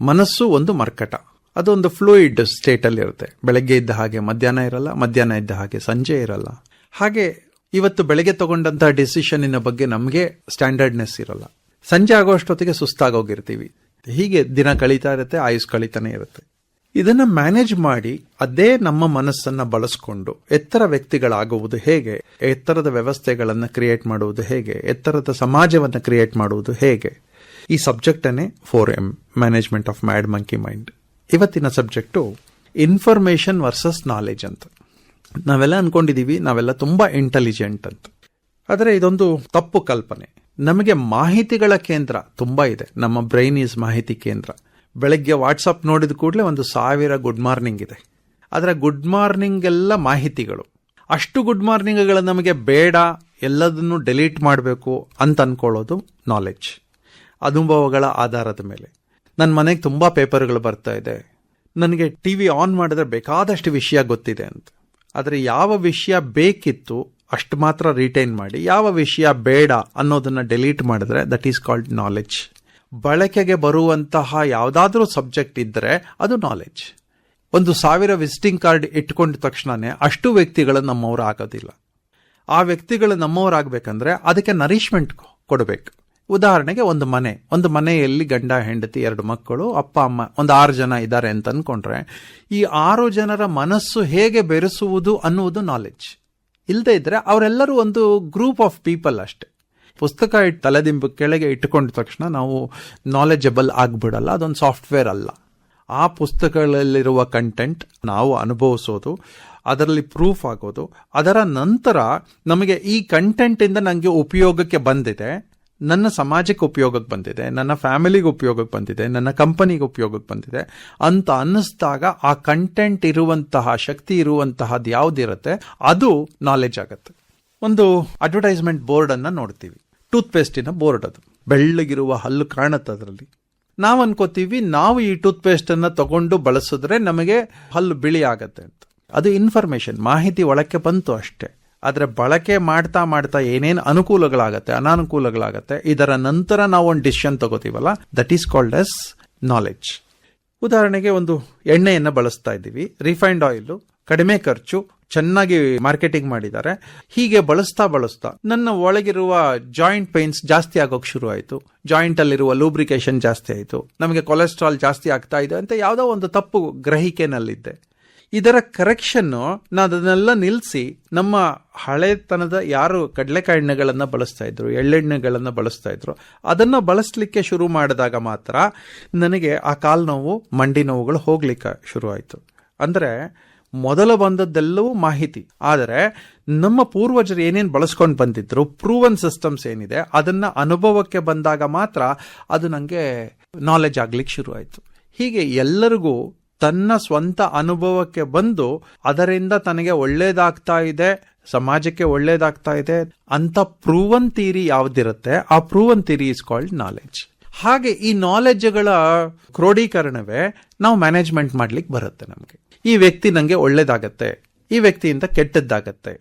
ಮನಸ್ಸು ಒಂದು ಮರ್ಕಟ. ಅದೊಂದು ಫ್ಲೂಯಿಡ್ ಸ್ಟೇಟ್ ಅಲ್ಲಿ ಇರುತ್ತೆ. ಬೆಳಗ್ಗೆ ಇದ್ದ ಹಾಗೆ ಮಧ್ಯಾಹ್ನ ಇರಲ್ಲ, ಮಧ್ಯಾಹ್ನ ಇದ್ದ ಹಾಗೆ ಸಂಜೆ ಇರಲ್ಲ. ಹಾಗೆ ಇವತ್ತು ಬೆಳಗ್ಗೆ ತಗೊಂಡಂತಹ ಡಿಸಿಷನ್ನಿನ ಬಗ್ಗೆ ನಮಗೆ ಸ್ಟ್ಯಾಂಡರ್ಡ್ನೆಸ್ ಇರಲ್ಲ. ಸಂಜೆ ಆಗೋಷ್ಟೊತ್ತಿಗೆ ಸುಸ್ತಾಗೋಗಿರ್ತೀವಿ. ಹೀಗೆ ದಿನ ಕಳೀತಾ ಇರುತ್ತೆ, ಆಯುಸ್ ಕಳೀತಾನೆ ಇರುತ್ತೆ. ಇದನ್ನ ಮ್ಯಾನೇಜ್ ಮಾಡಿ ಅದೇ ನಮ್ಮ ಮನಸ್ಸನ್ನ ಬಳಸ್ಕೊಂಡು ಎತ್ತರ ವ್ಯಕ್ತಿಗಳಾಗುವುದು ಹೇಗೆ, ಎತ್ತರದ ವ್ಯವಸ್ಥೆಗಳನ್ನು ಕ್ರಿಯೇಟ್ ಮಾಡುವುದು ಹೇಗೆ, ಎತ್ತರದ ಸಮಾಜವನ್ನ ಕ್ರಿಯೇಟ್ ಮಾಡುವುದು ಹೇಗೆ ಈ ಸಬ್ಜೆಕ್ಟ್ ಅನ್ನೇ for M management of mad monkey mind ಇವತ್ತಿನ ಸಬ್ಜೆಕ್ಟು ಇನ್ಫಾರ್ಮೇಶನ್ ವರ್ಸಸ್ ನಾಲೆಜ್ ಅಂತ. ನಾವೆಲ್ಲ ಅನ್ಕೊಂಡಿದೀವಿ, ನಾವೆಲ್ಲ ತುಂಬಾ ಇಂಟೆಲಿಜೆಂಟ್ ಅಂತ. ಆದರೆ ಇದೊಂದು ತಪ್ಪು ಕಲ್ಪನೆ. ನಮಗೆ ಮಾಹಿತಿಗಳ ಕೇಂದ್ರ ತುಂಬಾ ಇದೆ. ನಮ್ಮ ಬ್ರೈನ್ ಈಸ್ ಮಾಹಿತಿ ಕೇಂದ್ರ. ಬೆಳಗ್ಗೆ ವಾಟ್ಸಪ್ ನೋಡಿದ ಕೂಡಲೇ ಒಂದು ಸಾವಿರ ಗುಡ್ ಮಾರ್ನಿಂಗ್ ಇದೆ. ಆದರೆ ಗುಡ್ ಮಾರ್ನಿಂಗ್ ಎಲ್ಲ ಮಾಹಿತಿಗಳು. ಅಷ್ಟು ಗುಡ್ ಮಾರ್ನಿಂಗ್ಗಳು ನಮಗೆ ಬೇಡ, ಎಲ್ಲದನ್ನು ಡೆಲೀಟ್ ಮಾಡಬೇಕು ಅಂತ ಅನ್ಕೊಳ್ಳೋದು ನಾಲೆಡ್ಜ್ ಅನುಭವಗಳ ಆಧಾರದ ಮೇಲೆ. ನನ್ನ ಮನೆಗೆ ತುಂಬ ಪೇಪರ್ಗಳು ಬರ್ತಾ ಇದೆ. ನನಗೆ ಟಿ ವಿ ಆನ್ ಮಾಡಿದ್ರೆ ಬೇಕಾದಷ್ಟು ವಿಷಯ ಗೊತ್ತಿದೆ ಅಂತ. ಆದರೆ ಯಾವ ವಿಷಯ ಬೇಕಿತ್ತು ಅಷ್ಟು ಮಾತ್ರ ರಿಟೈನ್ ಮಾಡಿ, ಯಾವ ವಿಷಯ ಬೇಡ ಅನ್ನೋದನ್ನು ಡೆಲೀಟ್ ಮಾಡಿದ್ರೆ ದಟ್ ಈಸ್ ಕಾಲ್ಡ್ ನಾಲೆಜ್ ಬಳಕೆಗೆ ಬರುವಂತಹ ಯಾವುದಾದ್ರೂ ಸಬ್ಜೆಕ್ಟ್ ಇದ್ದರೆ ಅದು ನಾಲೆಜ್ ಒಂದು ಸಾವಿರ ವಿಸಿಟಿಂಗ್ ಕಾರ್ಡ್ ಇಟ್ಕೊಂಡ ತಕ್ಷಣವೇ ಅಷ್ಟು ವ್ಯಕ್ತಿಗಳು ನಮ್ಮವರು ಆಗೋದಿಲ್ಲ. ಆ ವ್ಯಕ್ತಿಗಳು ನಮ್ಮವರಾಗಬೇಕಂದ್ರೆ ಅದಕ್ಕೆ ನರಿಶ್ಮೆಂಟ್ ಕೊಡಬೇಕು. ಉದಾಹರಣೆಗೆ ಒಂದು ಮನೆ. ಒಂದು ಮನೆಯಲ್ಲಿ ಗಂಡ, ಹೆಂಡತಿ, ಎರಡು ಮಕ್ಕಳು, ಅಪ್ಪ, ಅಮ್ಮ, ಒಂದು ಆರು ಜನ ಇದ್ದಾರೆ ಅಂತ ಅನ್ಕೊಂಡ್ರೆ, ಈ ಆರು ಜನರ ಮನಸ್ಸು ಹೇಗೆ ಬೆರೆಸುವುದು ಅನ್ನುವುದು ನಾಲೆಡ್ಜ್ ಇಲ್ಲದೆ ಇದ್ರೆ ಅವರೆಲ್ಲರೂ ಒಂದು ಗ್ರೂಪ್ ಆಫ್ ಪೀಪಲ್ ಅಷ್ಟೇ. ಪುಸ್ತಕ ಇಟ್ಟು ತಲೆದಿಂಬು ಕೆಳಗೆ ಇಟ್ಟುಕೊಂಡ ತಕ್ಷಣ ನಾವು ನಾಲೆಜಬಲ್ ಆಗ್ಬಿಡಲ್ಲ, ಅದೊಂದು ಸಾಫ್ಟ್ವೇರ್ ಅಲ್ಲ. ಆ ಪುಸ್ತಕಗಳಲ್ಲಿರುವ ಕಂಟೆಂಟ್ ನಾವು ಅನುಭವಿಸೋದು, ಅದರಲ್ಲಿ ಪ್ರೂಫ್ ಆಗೋದು, ಅದರ ನಂತರ ನಮಗೆ ಈ ಕಂಟೆಂಟ್ ಇಂದ ನನಗೆ ಉಪಯೋಗಕ್ಕೆ ಬಂದಿದೆ. ನನ್ನ ಸಮಾಜಕ್ಕೆ ಉಪಯೋಗಕ್ಕೆ ಬಂದಿದೆ, ನನ್ನ ಫ್ಯಾಮಿಲಿಗೆ ಉಪಯೋಗಕ್ಕೆ ಬಂದಿದೆ, ನನ್ನ ಕಂಪನಿಗೆ ಉಪಯೋಗಕ್ಕೆ ಬಂದಿದೆ ಅಂತ ಅನ್ನಿಸ್ದಾಗ ಆ ಕಂಟೆಂಟ್ ಇರುವಂತಹ, ಶಕ್ತಿ ಇರುವಂತಹದ್ದು ಯಾವುದಿರುತ್ತೆ? ಅದು ನಾಲೆಜ್ ಆಗುತ್ತೆ. ಒಂದು ಅಡ್ವರ್ಟೈಸ್ಮೆಂಟ್ ಬೋರ್ಡ್ ಅನ್ನ ನೋಡ್ತೀವಿ. ಟೂತ್ ಪೇಸ್ಟಿನ ಬೋರ್ಡ್ ಅದು. ಬೆಳ್ಳಗಿರುವ ಹಲ್ಲು ಕಾಣುತ್ತೆ ಅದರಲ್ಲಿ. ನಾವು ಅನ್ಕೋತೀವಿ, ನಾವು ಈ ಟೂತ್ ಪೇಸ್ಟ್ ಅನ್ನ ತಗೊಂಡು ಬಳಸಿದ್ರೆ ನಮಗೆ ಹಲ್ಲು ಬಿಳಿ ಆಗತ್ತೆ ಅಂತ. ಅದು ಇನ್ಫಾರ್ಮೇಶನ್ ಮಾಹಿತಿ ಒಳಕ್ಕೆ ಬಂತು ಅಷ್ಟೇ. ಆದರೆ ಬಳಕೆ ಮಾಡ್ತಾ ಮಾಡ್ತಾ ಏನೇನು ಅನುಕೂಲಗಳಾಗತ್ತೆ, ಅನಾನುಕೂಲಗಳಾಗತ್ತೆ, ಇದರ ನಂತರ ನಾವು ಒಂದು decision ತಗೋತೀವಲ್ಲ? That is called as knowledge ಉದಾಹರಣೆಗೆ ಒಂದು ಎಣ್ಣೆಯನ್ನು ಬಳಸ್ತಾ ಇದ್ದೀವಿ. ರಿಫೈನ್ಡ್ ಆಯಿಲ್ ಕಡಿಮೆ ಖರ್ಚು, ಚೆನ್ನಾಗಿ ಮಾರ್ಕೆಟಿಂಗ್ ಮಾಡಿದ್ದಾರೆ. ಹೀಗೆ ಬಳಸ್ತಾ ಬಳಸ್ತಾ ನನ್ನ ಒಳಗಿರುವ ಜಾಯಿಂಟ್ ಪೇನ್ಸ್ ಜಾಸ್ತಿ ಆಗೋಕೆ ಶುರು ಆಯಿತು ಜಾಯಿಂಟ್ ಅಲ್ಲಿರುವ ಲೂಬ್ರಿಕೇಶನ್ ಜಾಸ್ತಿ ಆಯಿತು. ನಮಗೆ ಕೊಲೆಸ್ಟ್ರಾಲ್ ಜಾಸ್ತಿ ಆಗ್ತಾ ಇದೆ ಅಂತ ಯಾವುದೋ ಒಂದು ತಪ್ಪು ಗ್ರಹಿಕೆನಲ್ಲಿದ್ದೆ. ಇದರ ಕರೆಕ್ಷನ್ನು ನಾನು ಅದನ್ನೆಲ್ಲ ನಿಲ್ಲಿಸಿ ನಮ್ಮ ಹಳೆತನದ ಯಾರು ಕಡಲೆಕಾಯಿ ಎಣ್ಣೆಗಳನ್ನು ಬಳಸ್ತಾ ಇದ್ರು, ಎಳ್ಳೆಣ್ಣೆಗಳನ್ನು ಬಳಸ್ತಾ ಇದ್ರು, ಅದನ್ನು ಬಳಸಲಿಕ್ಕೆ ಶುರು ಮಾಡಿದಾಗ ಮಾತ್ರ ನನಗೆ ಆ ಕಾಲು ನೋವು, ಮಂಡಿ ನೋವುಗಳು ಹೋಗ್ಲಿಕ್ಕೆ ಶುರು ಆಯಿತು ಅಂದ್ರೆ ಮೊದಲು ಬಂದದ್ದೆಲ್ಲವೂ ಮಾಹಿತಿ. ಆದರೆ ನಮ್ಮ ಪೂರ್ವಜರು ಏನೇನು ಬಳಸ್ಕೊಂಡು ಬಂದಿದ್ರು ಪ್ರೂವನ್ ಸಿಸ್ಟಮ್ಸ್ ಏನಿದೆ, ಅದನ್ನು ಅನುಭವಕ್ಕೆ ಬಂದಾಗ ಮಾತ್ರ ಅದು ನನಗೆ ನಾಲೆಜ್ ಆಗ್ಲಿಕ್ಕೆ ಶುರು ಆಯಿತು ಹೀಗೆ ಎಲ್ಲರಿಗೂ ತನ್ನ ಸ್ವಂತ ಅನುಭವಕ್ಕೆ ಬಂದು ಅದರಿಂದ ತನಗೆ ಒಳ್ಳೇದಾಗ್ತಾ ಇದೆ, ಸಮಾಜಕ್ಕೆ ಒಳ್ಳೇದಾಗ್ತಾ ಇದೆ ಅಂತ ಪ್ರೂವನ್ ಥಿಯರಿ ಯಾವ್ದಿರುತ್ತೆ? ಆ proven theory is called knowledge ಹಾಗೆ ಈ ನಾಲೆಡ್ಜ್ಗಳ ಕ್ರೋಢೀಕರಣವೇ ನಾವು ಮ್ಯಾನೇಜ್ಮೆಂಟ್ ಮಾಡ್ಲಿಕ್ಕೆ ಬರುತ್ತೆ ನಮಗೆ. ಈ ವ್ಯಕ್ತಿ ನನಗೆ ಒಳ್ಳೇದಾಗತ್ತೆ, ಈ ವ್ಯಕ್ತಿಯಿಂದ ಕೆಟ್ಟದ್ದಾಗತ್ತೆ.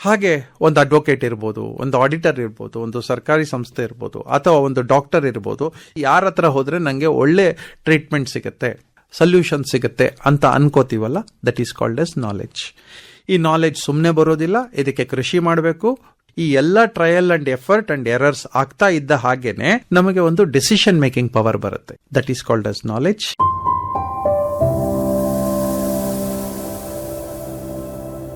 ಹಾಗೆ ಒಂದು ಅಡ್ವೊಕೇಟ್ ಇರ್ಬೋದು, ಒಂದು ಆಡಿಟರ್ ಇರ್ಬೋದು, ಒಂದು ಸರ್ಕಾರಿ ಸಂಸ್ಥೆ ಇರ್ಬೋದು, ಅಥವಾ ಒಂದು ಡಾಕ್ಟರ್ ಇರ್ಬೋದು ಯಾರ ಹತ್ರ ಹೋದ್ರೆ ನನಗೆ ಒಳ್ಳೆ ಟ್ರೀಟ್ಮೆಂಟ್ ಸಿಗುತ್ತೆ. ಸೊಲ್ಯೂಷನ್ ಸಿಗುತ್ತೆ ಅಂತ ಅನ್ಕೋತೀವಲ್ಲ? That is called as knowledge ಈ ನಾಲೆಡ್ಜ್ ಸುಮ್ಮನೆ ಬರೋದಿಲ್ಲ, ಇದಕ್ಕೆ ಕೃಷಿ ಮಾಡಬೇಕು. ಈ ಎಲ್ಲ trial and effort and errors ಆಗ್ತಾ ಇದ್ದ ಹಾಗೇನೆ ನಮಗೆ ಒಂದು ಡಿಸಿಷನ್ ಮೇಕಿಂಗ್ ಪವರ್ ಬರುತ್ತೆ. That is called as knowledge